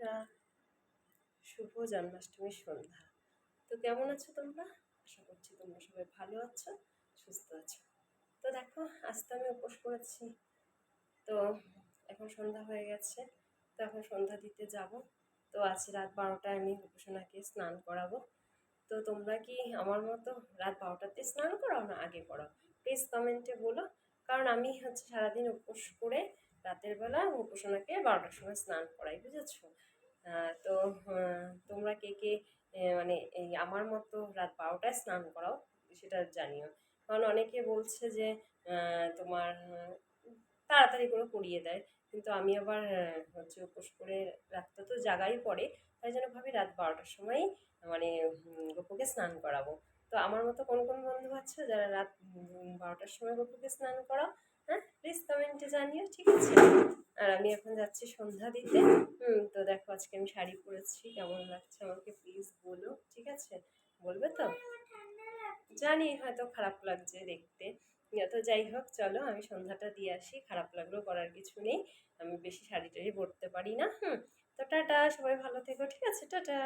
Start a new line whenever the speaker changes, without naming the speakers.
বন্ধুরা, শুভ জন্মাষ্টমীর সন্ধ্যা। তো কেমন আছো তোমরা? আশা করছি তোমরা সবাই ভালো আছো, সুস্থ আছো। তো দেখো আজ তো আমি উপোস করেছি। তো এখন সন্ধ্যা হয়ে গেছে, তো এখন সন্ধ্যা দিতে যাব। তো আজ রাত বারোটায় আমি উপাসনাকে স্নান করাবো। তো তোমরা কি আমার মতো রাত বারোটাতে স্নান করাও না আগে করাও প্লিজ কমেন্টে বলো। কারণ আমি হচ্ছে সারাদিন উপোস করে রাতের বেলা উপাসনাকে বারোটার সময় স্নান করাই, বুঝেছ? তো তোমরা কে কে মানে এই আমার মতো রাত বারোটায় স্নান করাও, সেটা জানিও। কারণ অনেকে বলছে যে তোমার, তাড়াতাড়ি করে করিয়ে দেয়। কিন্তু আমি আবার হচ্ছে উপোস করে রাতটা তো জাগাই পড়ে, তাই জন্য ভাবি রাত বারোটার সময়ই মানে গপুকে স্নান করাবো। তো আমার মতো কোন কোন বন্ধু আছে যারা রাত বারোটার সময় গপুকে স্নান করাও? হ্যাঁ প্লিজ কমেন্টে জানিও, ঠিক আছে? আর আমি এখন যাচ্ছি সন্ধ্যা দিতে। হুম আজকে আমি শাড়ি পরেছি। কেমন লাগছে আমাকে প্লিজ বলো, ঠিক আছে? বলবে তো? জানি, হয়তো খারাপ লাগছে দেখতে। যত যাই হোক, চলো আমি সন্ধ্যাটা দিয়ে আসি, খারাপ লাগলেও করার কিছু নেই। আমি বেশি শাড়ি টাড়ি পরতে পারি না, হুম। তো টাটা, সবাই ভালো থেকো, ঠিক আছে? টাটা।